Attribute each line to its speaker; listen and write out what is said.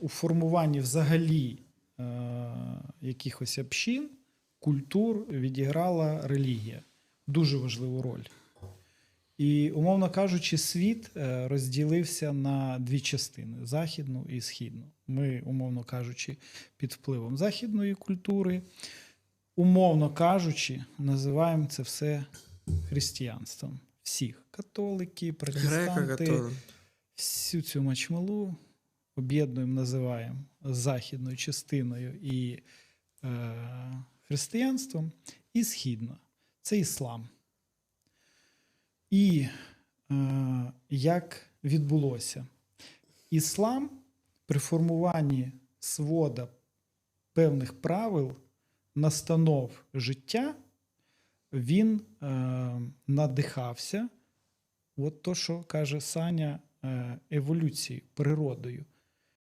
Speaker 1: у формуванні взагалі е, якихось общин, культур відіграла релігія дуже важливу роль. І, умовно кажучи, світ е, розділився на дві частини: західну і східну. Ми, умовно кажучи, під впливом західної культури, умовно кажучи, називаємо це все християнством. Всіх католики, протестанти, всю цю мачмалу об'єднуємо, називаємо західною частиною і е, християнством, і східна це іслам. І е, як відбулося? Іслам при формуванні свода певних правил, настанов життя, він е, надихався, от то, що каже Саня, е, еволюцією, природою.